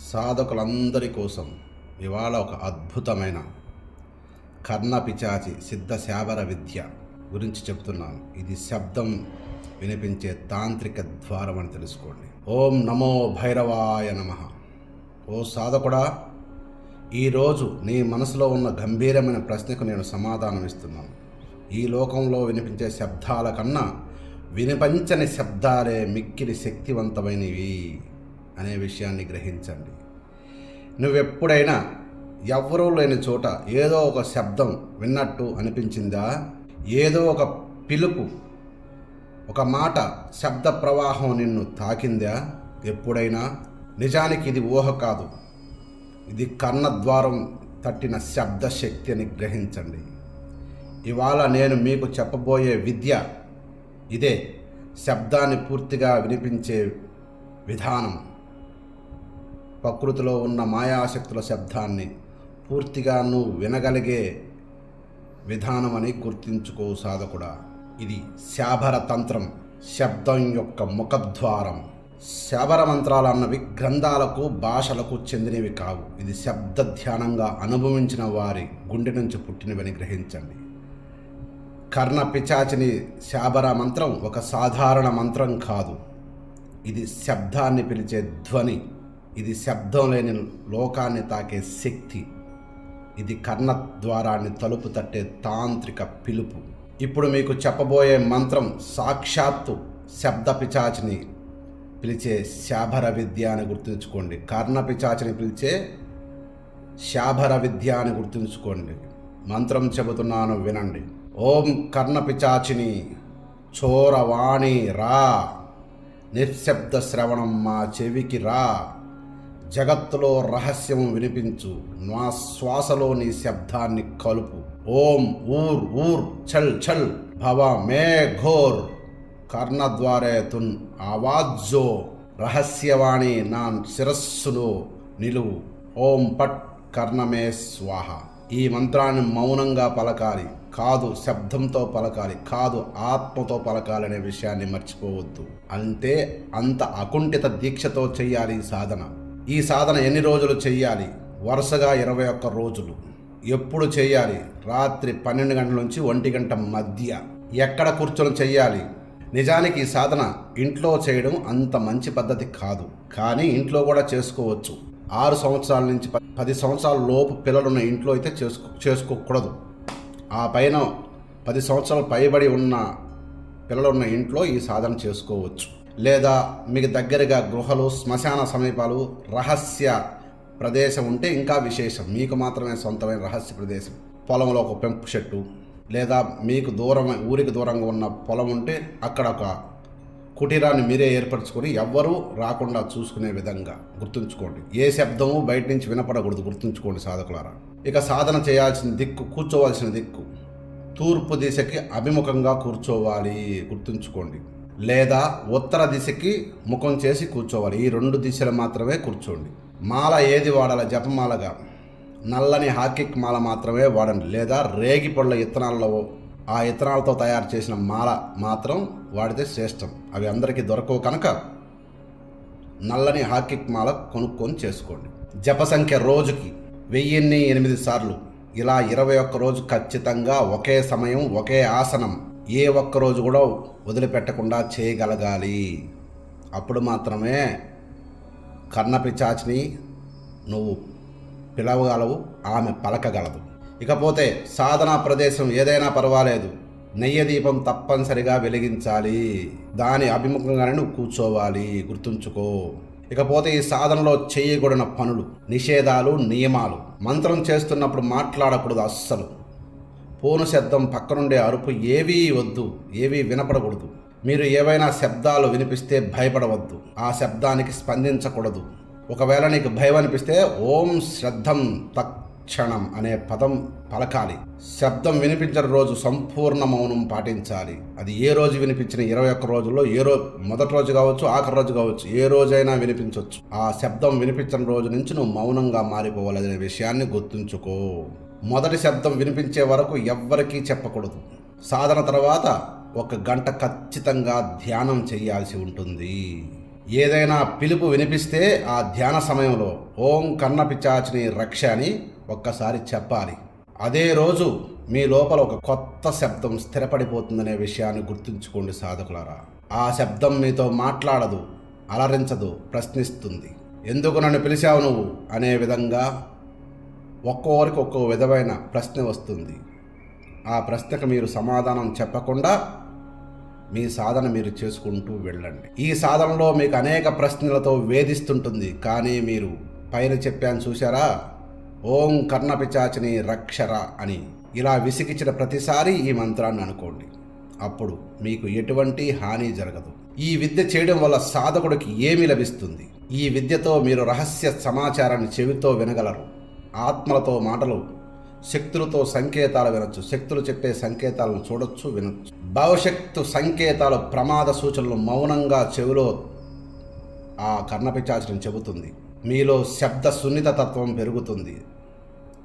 సాధకులందరి కోసం ఇవాళ ఒక అద్భుతమైన కర్ణ పిచాచి సిద్ధ శాబర విద్య గురించి చెప్తున్నాను. ఇది శబ్దం వినిపించే తాంత్రిక ద్వారం అని తెలుసుకోండి. ఓం నమో భైరవాయ నమ. ఓ సాధకుడా ఈరోజు నీ మనసులో ఉన్న గంభీరమైన ప్రశ్నకు నేను సమాధానం ఇస్తున్నాను. ఈ లోకంలో వినిపించే శబ్దాల కన్నా వినిపించని శబ్దాలే మిక్కిలి శక్తివంతమైనవి. అనే విషయాన్ని గ్రహించండి. నువ్వెప్పుడైనా ఎవరూ లేని చోట ఏదో ఒక శబ్దం విన్నట్టు అనిపించిందా? ఏదో ఒక పిలుపు ఒక మాట శబ్ద ప్రవాహం నిన్ను తాకిందా? ఎప్పుడైనా? నిజానికి ఇది ఊహ కాదు. ఇది కన్నద్వారం తట్టిన శబ్ద శక్తిని గ్రహించండి. ఇవాళ నేను మీకు చెప్పబోయే విద్య ఇదే. శబ్దాన్ని పూర్తిగా వినిపించే విధానం. ప్రకృతిలో ఉన్న మాయాశక్తుల శబ్దాన్ని పూర్తిగా నువ్వు వినగలిగే విధానమని గుర్తించుకో సాధకుడా. ఇది శాభర తంత్రం శబ్దం యొక్క ముఖద్వారం. శాబర మంత్రాలు అన్నవి గ్రంథాలకు భాషలకు చెందినవి కావు. ఇది శబ్ద ధ్యానంగా అనుభవించిన వారి గుండె నుంచి పుట్టినవని గ్రహించండి. కర్ణ పిచాచిని శాబర మంత్రం ఒక సాధారణ మంత్రం కాదు. ఇది శబ్దాన్ని పిలిచే ధ్వని. ఇది శబ్దం లేని లోకాన్ని తాకే శక్తి. ఇది కర్ణ ద్వారాన్ని తలుపు తట్టే తాంత్రిక పిలుపు. ఇప్పుడు మీకు చెప్పబోయే మంత్రం సాక్షాత్తు శబ్ద పిచాచిని పిలిచే శాభర విద్య అని గుర్తుంచుకోండి. కర్ణ పిచాచిని పిలిచే శాభర విద్య అని గుర్తుంచుకోండి. మంత్రం చెబుతున్నాను వినండి. ఓం కర్ణ పిచాచిని చోరవాణి రా. నిశ్శబ్ద శ్రవణం మా చెవికి రా. జగత్తులో రహస్యం వినిపించు నా శ్వాసలో నీ శబ్దాన్ని కలుపు. ఓం ఊర్ ఊర్ చల్ ఛల్ భవ మే ఘోర్ కర్ణద్వారే తున్ ఆవాజో రహస్యవాణి నా శిరస్సులో నిలువు. ఓం పట్ కర్ణమే స్వాహ. ఈ మంత్రాన్ని మౌనంగా పలకాలి. కాదు శబ్దంతో పలకాలి. కాదు ఆత్మతో పలకాలి అనే విషయాన్ని మర్చిపోవద్దు. అంతే అంత అకుంఠిత దీక్షతో చెయ్యాలి సాధన. ఈ సాధన ఎన్ని రోజులు చేయాలి వరుసగా ఇరవై ఒక్క రోజులు. ఎప్పుడు చేయాలి రాత్రి పన్నెండు గంటల నుంచి ఒంటి గంట మధ్య. ఎక్కడ కూర్చొని చేయాలి నిజానికి ఈ సాధన ఇంట్లో చేయడం అంత మంచి పద్ధతి కాదు. కానీ ఇంట్లో కూడా చేసుకోవచ్చు. ఆరు సంవత్సరాల నుంచి పది సంవత్సరాల లోపు పిల్లలున్న ఇంట్లో అయితే చేసుకో చేసుకోకూడదు. ఆ పైన పది సంవత్సరాలు పైబడి ఉన్న పిల్లలున్న ఇంట్లో ఈ సాధన చేసుకోవచ్చు. లేదా మీకు దగ్గరగా గృహలు శ్మశాన సమీపాలు రహస్య ప్రదేశం ఉంటే ఇంకా విశేషం. మీకు మాత్రమే సొంతమైన రహస్య ప్రదేశం. పొలంలో ఒక పెంపు చెట్టు లేదా మీకు దూరం ఊరికి దూరంగా ఉన్న పొలం ఉంటే అక్కడ ఒక కుటీరాన్ని మీరే ఏర్పరచుకొని ఎవ్వరూ రాకుండా చూసుకునే విధంగా గుర్తుంచుకోండి. ఏ శబ్దము బయట నుంచి వినపడకూడదు గుర్తుంచుకోండి సాధకులారా. ఇక సాధన చేయాల్సిన దిక్కు కూర్చోవలసిన దిక్కు. తూర్పు దిశకి అభిముఖంగా కూర్చోవాలి గుర్తుంచుకోండి. లేదా ఉత్తర దిశకి ముఖం చేసి కూర్చోవాలి. ఈ రెండు దిశలు మాత్రమే కూర్చోండి. మాల ఏది వాడాలి? జపమాలగా. నల్లని హాకిక్ మాల మాత్రమే వాడండి. లేదా రేగి పళ్ళ ఇత్తనాల్లో ఆ ఇత్తనాలతో తయారు చేసిన మాల మాత్రం వాడితే శ్రేష్టం. అవి అందరికీ దొరకవు కనుక నల్లని హాకిక్ మాల కొనుక్కొని చేసుకోండి. జప సంఖ్య రోజుకి వెయ్యిన్ని ఎనిమిది సార్లు. ఇలా ఇరవై ఒక్క రోజు ఖచ్చితంగా ఒకే సమయం ఒకే ఆసనం ఏ ఒక్క రోజు కూడా వదిలిపెట్టకుండా చేయగలగాలి. అప్పుడు మాత్రమే కర్ణపిచాచిని నువ్వు పిలవగలవు ఆమె పలకగలదు. ఇకపోతే సాధనా ప్రదేశం ఏదైనా పర్వాలేదు. నెయ్యి దీపం తప్పనిసరిగా వెలిగించాలి. దాని అభిముఖంగానే నువ్వు కూర్చోవాలి. గుర్తుంచుకో. ఇకపోతే ఈ సాధనలో చేయకూడని పనులు నిషేధాలు నియమాలు. మంత్రం చేస్తున్నప్పుడు మాట్లాడకూడదు అస్సలు. పోను శబ్దం పక్కనుండే అరుపు ఏవీ వద్దు ఏవీ వినపడకూడదు. మీరు ఏవైనా శబ్దాలు వినిపిస్తే భయపడవద్దు ఆ శబ్దానికి స్పందించకూడదు. ఒకవేళ నీకు భయం అనిపిస్తే ఓం శ్రద్ధం తక్షణం అనే పదం పలకాలి. శబ్దం వినిపించిన రోజు సంపూర్ణ మౌనం పాటించాలి. అది ఏ రోజు వినిపించిన ఇరవై ఒక్క రోజుల్లో ఏ రోజు మొదటి రోజు కావచ్చు ఆఖరి రోజు కావచ్చు ఏ రోజైనా వినిపించవచ్చు ఆ శబ్దం వినిపించిన రోజు నుంచి నువ్వు మౌనంగా మారిపోవాలనే విషయాన్ని గుర్తుంచుకో. మొదటి శబ్దం వినిపించే వరకు ఎవ్వరికీ చెప్పకూడదు. సాధన తర్వాత ఒక గంట ఖచ్చితంగా ధ్యానం చేయాల్సి ఉంటుంది. ఏదైనా పిలుపు వినిపిస్తే ఆ ధ్యాన సమయంలో ఓం కన్న పిచాచిని రక్ష అని ఒక్కసారి చెప్పాలి. అదే రోజు మీ లోపల ఒక కొత్త శబ్దం స్థిరపడిపోతుందనే విషయాన్ని గుర్తుంచుకోండి సాధకులారా. ఆ శబ్దం మీతో మాట్లాడదు అలరించదు ప్రశ్నిస్తుంది. ఎందుకు నన్ను పిలిచావు నువ్వు? అనే విధంగా ఒక్కోరికి ఒక్కో విధమైన ప్రశ్న వస్తుంది. ఆ ప్రశ్నకు మీరు సమాధానం చెప్పకుండా మీ సాధన మీరు చేసుకుంటూ వెళ్ళండి. ఈ సాధనలో మీకు అనేక ప్రశ్నలతో వేధిస్తుంటుంది. కానీ మీరు పైన చెప్పాను చూసారా ఓం కర్ణపిచాచిని రక్షర అని ఇలా విసిగించిన ప్రతిసారి ఈ మంత్రాన్ని అనుకోండి. అప్పుడు మీకు ఎటువంటి హాని జరగదు. ఈ విద్య చేయడం వల్ల సాధకుడికి ఏమి లభిస్తుంది? ఈ విద్యతో మీరు రహస్య సమాచారాన్ని చెవితో వినగలరు. ఆత్మలతో మాటలు శక్తులతో సంకేతాలు వినొచ్చు. శక్తులు చెప్పే సంకేతాలను చూడొచ్చు వినొచ్చు. భవిష్యత్తు సంకేతాలు ప్రమాద సూచనలు మౌనంగా చెవిలో ఆ కర్ణపిచాచరం చెబుతుంది. మీలో శబ్ద సున్నిత తత్వం పెరుగుతుంది.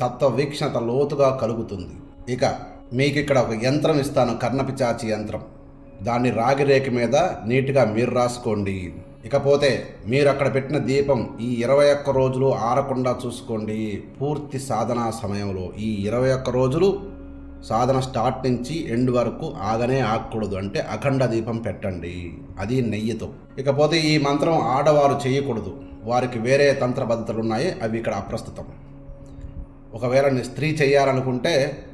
తత్వ వీక్షణత లోతుగా కలుగుతుంది. ఇక మీకు ఇక్కడ ఒక యంత్రం ఇస్తాను కర్ణపిచాచి యంత్రం. దాన్ని రాగిరేఖ మీద నీట్గా మీరు రాసుకోండి. ఇకపోతే మీరు అక్కడ పెట్టిన దీపం ఈ ఇరవై ఒక్క రోజులు ఆరకుండా చూసుకోండి. పూర్తి సాధనా సమయంలో ఈ ఇరవై ఒక్క రోజులు సాధన స్టార్ట్ నుంచి ఎండ్ వరకు ఆగనే ఆగకూడదు. అంటే అఖండ దీపం పెట్టండి. అది నెయ్యితో. ఇకపోతే ఈ మంత్రం ఆడవారు చేయకూడదు. వారికి వేరే తంత్ర పద్ధతులు ఉన్నాయి. అవి ఇక్కడ అప్రస్తుతం. ఒకవేళ స్త్రీ చేయాలనుకుంటే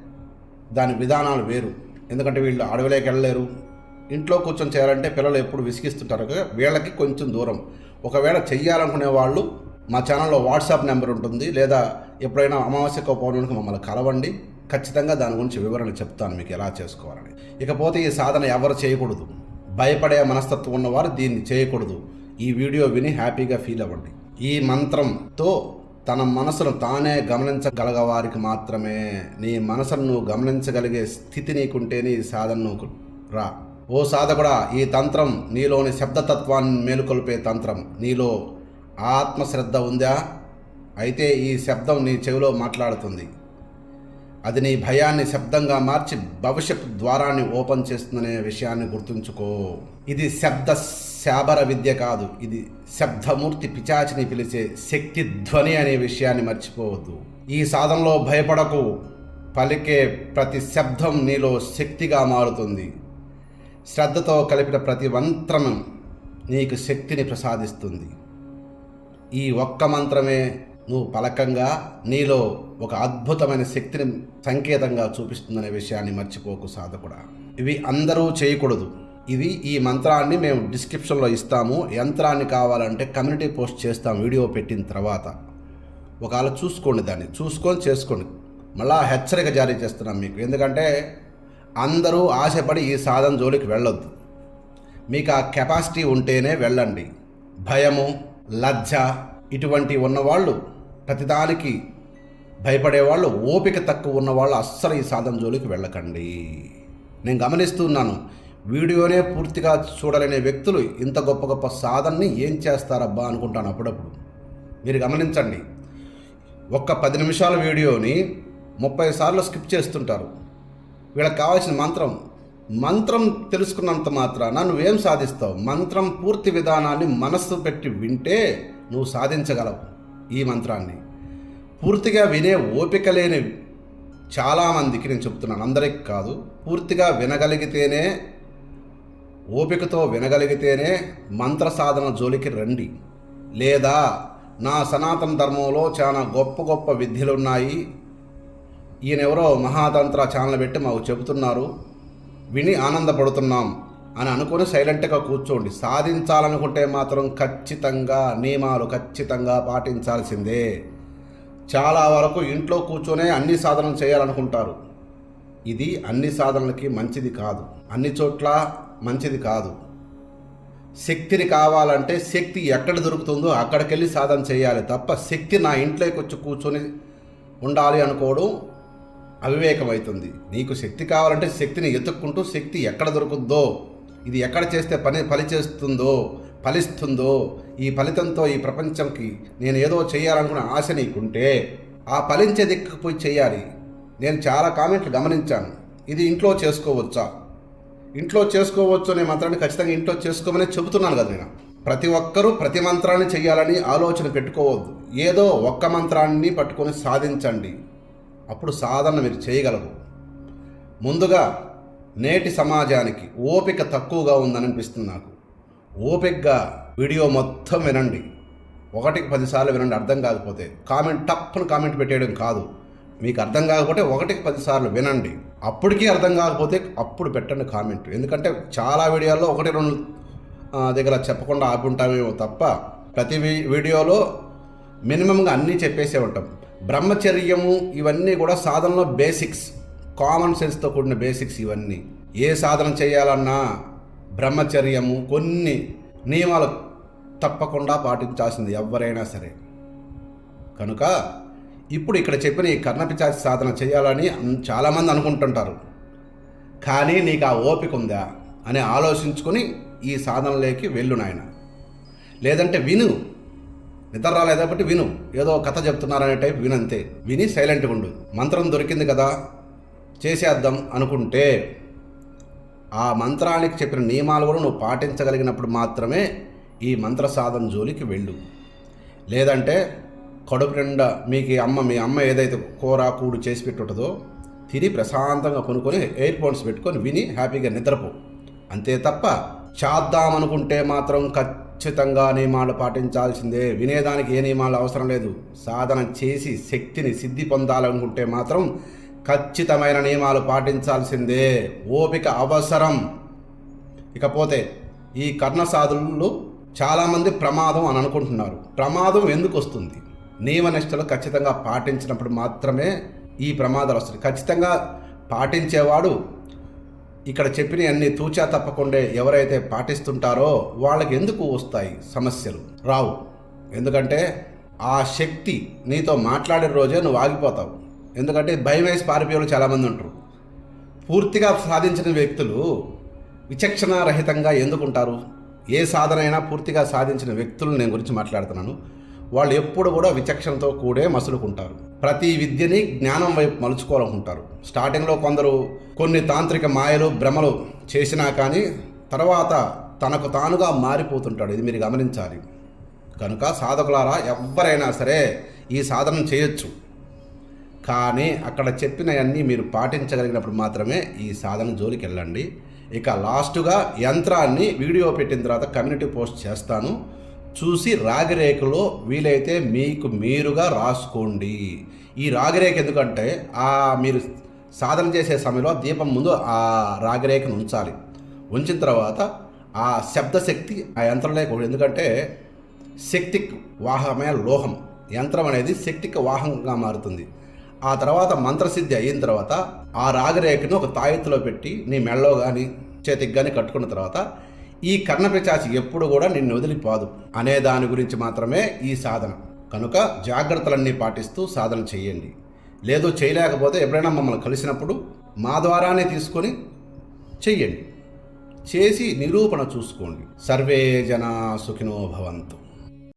దాని విధానాలు వేరు. ఎందుకంటే వీళ్ళు అడవిలోకి వెళ్ళలేరు. ఇంట్లో కూర్చొని చేయాలంటే పిల్లలు ఎప్పుడు విసిగిస్తుంటారు కదా వీళ్ళకి కొంచెం దూరం. ఒకవేళ చెయ్యాలనుకునే వాళ్ళు మా ఛానల్లో వాట్సాప్ నెంబర్ ఉంటుంది లేదా ఎప్పుడైనా అమావాస్యకో పౌర్ణమికి మమ్మల్ని కలవండి. ఖచ్చితంగా దాని గురించి వివరణ చెప్తాను మీకు ఎలా చేసుకోవాలని. ఇకపోతే ఈ సాధన ఎవరు చేయకూడదు. భయపడే మనస్తత్వం ఉన్నవారు దీన్ని చేయకూడదు. ఈ వీడియో విని హ్యాపీగా ఫీల్ అవ్వండి. ఈ మంత్రంతో తన మనసును తానే గమనించగలగవారికి మాత్రమే. నీ మనసును నువ్వు గమనించగలిగే స్థితి నీకుంటేనే ఈ సాధనకు రా. ఓ సాధకుడా ఈ తంత్రం నీలోని శబ్దతత్వాన్ని మేలుకొల్పే తంత్రం. నీలో ఆత్మశ్రద్ధ ఉందా? అయితే ఈ శబ్దం నీ చెవిలో మాట్లాడుతుంది. అది నీ భయాన్ని శబ్దంగా మార్చి భవిష్యత్ ద్వారాన్ని ఓపెన్ చేస్తుందనే విషయాన్ని గుర్తుంచుకో. ఇది శబ్ద శాబర విద్య కాదు. ఇది శబ్దమూర్తి పిచాచిని పిలిచే శక్తి ధ్వని అనే విషయాన్ని మర్చిపోవద్దు. ఈ సాధనలో భయపడకు. పలికే ప్రతి శబ్దం నీలో శక్తిగా మారుతుంది. శ్రద్ధతో కలిపిన ప్రతి మంత్రం నీకు శక్తిని ప్రసాదిస్తుంది. ఈ ఒక్క మంత్రమే నువ్వు పలకంగా నీలో ఒక అద్భుతమైన శక్తిని సంకేతంగా చూపిస్తుందనే విషయాన్ని మర్చిపోకు సాధకుడా. ఇవి అందరూ చేయకూడదు. ఇది ఈ మంత్రాన్ని మేము డిస్క్రిప్షన్లో ఇస్తాము. యంత్రాన్ని కావాలంటే కమ్యూనిటీ పోస్ట్ చేస్తాం వీడియో పెట్టిన తర్వాత. ఒకవేళ చూసుకోండి దాన్ని. చూసుకొని చేసుకోండి. మళ్ళా హెచ్చరిక జారీ చేస్తున్నాం మీకు. ఎందుకంటే అందరూ ఆశపడి ఈ సాధన జోలికి వెళ్ళొద్దు. మీకు ఆ కెపాసిటీ ఉంటేనే వెళ్ళండి. భయము లజ్జ ఇటువంటి ఉన్నవాళ్ళు ప్రతిదానికి భయపడేవాళ్ళు ఓపిక తక్కువ ఉన్నవాళ్ళు అస్సలు ఈ సాధన జోలికి వెళ్ళకండి. నేను గమనిస్తున్నాను వీడియోనే పూర్తిగా చూడలేని వ్యక్తులు ఇంత గొప్ప గొప్ప సాధనని ఏం చేస్తారబ్బా అనుకుంటాను అప్పుడప్పుడు. మీరు గమనించండి ఒక్క పది నిమిషాల వీడియోని ముప్పై సార్లు స్కిప్ చేస్తుంటారు. వీళ్ళకి కావాల్సిన మంత్రం మంత్రం తెలుసుకున్నంత మాత్రాన నువ్వేం సాధిస్తావు? మంత్రం పూర్తి విధానాన్ని మనస్సు పెట్టి వింటే నువ్వు సాధించగలవు ఈ మంత్రాన్ని. పూర్తిగా వినే ఓపిక లేని చాలామందికి నేను చెప్తున్నాను. అందరికి కాదు పూర్తిగా వినగలిగితేనే ఓపికతో వినగలిగితేనే మంత్ర సాధన జోలికి రండి. లేదా నా సనాతన ధర్మంలో చాలా గొప్ప గొప్ప విద్యలున్నాయి. ఈయన ఎవరో మహాతంత్ర ఛానల్ పెట్టి మాకు చెబుతున్నారు విని ఆనందపడుతున్నాం అని అనుకుని సైలెంట్గా కూర్చోండి. సాధించాలనుకుంటే మాత్రం ఖచ్చితంగా నియమాలు ఖచ్చితంగా పాటించాల్సిందే. చాలా వరకు ఇంట్లో కూర్చొనే అన్ని సాధనలు చేయాలనుకుంటారు. ఇది అన్ని సాధనలకి మంచిది కాదు. అన్ని చోట్ల మంచిది కాదు. శక్తిని కావాలంటే శక్తి ఎక్కడ దొరుకుతుందో అక్కడికి వెళ్ళి సాధన చేయాలి తప్ప శక్తి నా ఇంట్లోకి వచ్చి కూర్చొని ఉండాలి అనుకోవడం అవివేకమవుతుంది. నీకు శక్తి కావాలంటే శక్తిని ఎత్తుక్కుంటూ శక్తి ఎక్కడ దొరుకుద్దో ఇది ఎక్కడ చేస్తే పని పనిచేస్తుందో ఫలిస్తుందో ఈ ఫలితంతో ఈ ప్రపంచంకి నేను ఏదో చేయాలనుకున్న ఆశ నీకుంటే ఆ ఫలించే దిక్కు పోయి చేయాలి. నేను చాలా కామెంట్లు గమనించాను. ఇది ఇంట్లో చేసుకోవచ్చా? ఇంట్లో చేసుకోవచ్చు అనే మంత్రాన్ని ఖచ్చితంగా ఇంట్లో చేసుకోమని చెబుతున్నాను కదా నేను. ప్రతి ఒక్కరూ ప్రతి మంత్రాన్ని చేయాలని ఆలోచన పెట్టుకోవద్దు. ఏదో ఒక్క మంత్రాన్ని పట్టుకొని సాధించండి. అప్పుడు సాధన మీరు చేయగలరు. ముందుగా నేటి సమాజానికి ఓపిక తక్కువగా ఉందని అనిపిస్తుంది నాకు. ఓపికగా వీడియో మొత్తం వినండి. ఒకటికి పదిసార్లు వినండి అర్థం కాకపోతే. కామెంట్ టప్పును కామెంట్ పెట్టేయడం కాదు. మీకు అర్థం కాకపోతే ఒకటికి పదిసార్లు వినండి. అప్పటికీ అర్థం కాకపోతే అప్పుడు పెట్టండి కామెంట్. ఎందుకంటే చాలా వీడియోల్లో ఒకటి రెండు దగ్గర చెప్పకుండా ఆపుంటామేమో తప్ప ప్రతి వీ- వీడియోలో మినిమంగా అన్నీ చెప్పేసే ఉంటాం. బ్రహ్మచర్యము ఇవన్నీ కూడా సాధనలో బేసిక్స్. కామన్ సెన్స్తో కూడిన బేసిక్స్ ఇవన్నీ. ఏ సాధన చేయాలన్నా బ్రహ్మచర్యము కొన్ని నియమాలు తప్పకుండా పాటించాల్సింది ఎవరైనా సరే. కనుక ఇప్పుడు ఇక్కడ చెప్పిన ఈ కర్ణపిచాచి సాధన చేయాలని చాలామంది అనుకుంటుంటారు. కానీ నీకు ఆ ఓపిక ఉందా అని ఆలోచించుకొని ఈ సాధనలోకి వెళ్ళు నాయన. లేదంటే విను. నిద్ర రాలేదు కాబట్టి విను. ఏదో కథ చెప్తున్నారనే టైప్ వినంతే. విని సైలెంట్గా ఉండు. మంత్రం దొరికింది కదా? చేసేద్దాం అనుకుంటే. ఆ మంత్రానికి చెప్పిన నియమాలు కూడా నువ్వు పాటించగలిగినప్పుడు మాత్రమే ఈ మంత్ర సాధన జోలికి వెళ్ళు. లేదంటే కడుపు నిండా మీకు అమ్మ మీ అమ్మ ఏదైతే కూర కూడు చేసి పెట్టుంటుందో తిని ప్రశాంతంగా కొనుక్కొని ఎయిర్ ఫోన్స్ పెట్టుకొని విని హ్యాపీగా నిద్రపో. అంతే తప్ప చేద్దామనుకుంటే మాత్రం ఖచ్చితంగా ఖచ్చితంగా నియమాలు పాటించాల్సిందే. వినేదానికి ఏ నియమాలు అవసరం లేదు. సాధన చేసి శక్తిని సిద్ధి పొందాలనుకుంటే మాత్రం ఖచ్చితమైన నియమాలు పాటించాల్సిందే. ఓపిక అవసరం. ఇకపోతే ఈ కర్ణ సాధులు చాలామంది ప్రమాదం అని అనుకుంటున్నారు. ప్రమాదం ఎందుకు వస్తుంది? నియమనిష్టలు ఖచ్చితంగా పాటించినప్పుడు మాత్రమే ఈ ప్రమాదాలు వస్తాయి. ఖచ్చితంగా పాటించేవాడు ఇక్కడ చెప్పిన అన్ని తూచా తప్పకుండా ఎవరైతే పాటిస్తుంటారో వాళ్ళకి ఎందుకు వస్తాయి సమస్యలు? రావు. ఎందుకంటే ఆ శక్తి నీతో మాట్లాడే రోజే నువ్వు ఆగిపోతావు. ఎందుకంటే భయం వేసి పారిపోయే చాలామంది ఉంటారు. పూర్తిగా సాధించిన వ్యక్తులు విచక్షణారహితంగా ఎందుకుంటారు? ఏ సాధన అయినా పూర్తిగా సాధించిన వ్యక్తులు నేను గురించి మాట్లాడుతున్నాను. వాళ్ళు ఎప్పుడు కూడా విచక్షణతో కూడే మసులుకుంటారు. ప్రతి విద్యని జ్ఞానం వైపు మలుచుకోవాలనుకుంటారు. స్టార్టింగ్లో కొందరు కొన్ని తాంత్రిక మాయలు భ్రమలు చేసినా కానీ తర్వాత తనకు తానుగా మారిపోతుంటాడు. ఇది మీరు గమనించాలి. కనుక సాధకులారా ఎవరైనా సరే ఈ సాధన చేయొచ్చు. కానీ అక్కడ చెప్పినవన్నీ మీరు పాటించగలిగినప్పుడు మాత్రమే ఈ సాధన జోలికి వెళ్ళండి. ఇక లాస్ట్గా యంత్రాన్ని వీడియో పెట్టిన తర్వాత కమ్యూనిటీ పోస్ట్ చేస్తాను. చూసి రాగిరేఖలో వీలైతే మీకు మీరుగా రాసుకోండి. ఈ రాగిరేఖ ఎందుకంటే ఆ మీరు సాధన చేసే సమయంలో దీపం ముందు ఆ రాగిరేఖను ఉంచాలి. ఉంచిన తర్వాత ఆ శబ్దశక్తి ఆ యంత్రంలోకి ఎందుకంటే శక్తిక్ వాహకమైన లోహం. యంత్రం అనేది శక్తికి వాహంగా మారుతుంది. ఆ తర్వాత మంత్రసిద్ధి అయిన తర్వాత ఆ రాగరేఖను ఒక తాయెత్తులో పెట్టి నీ మెళ్ళలో కానీ చేతికి కానీ కట్టుకున్న తర్వాత ఈ కర్ణపిచాచి ఎప్పుడు కూడా నిన్ను వదిలిపోదు. అనే దాని గురించి మాత్రమే ఈ సాధన. కనుక జాగ్రత్తలన్నీ పాటిస్తూ సాధన చేయండి. లేదు చేయలేకపోతే ఎప్పుడైనా మమ్మల్ని కలిసినప్పుడు మా ద్వారానే తీసుకొని చెయ్యండి. చేసి నిరూపణ చూసుకోండి. సర్వే జనా సుఖినో భవంతు.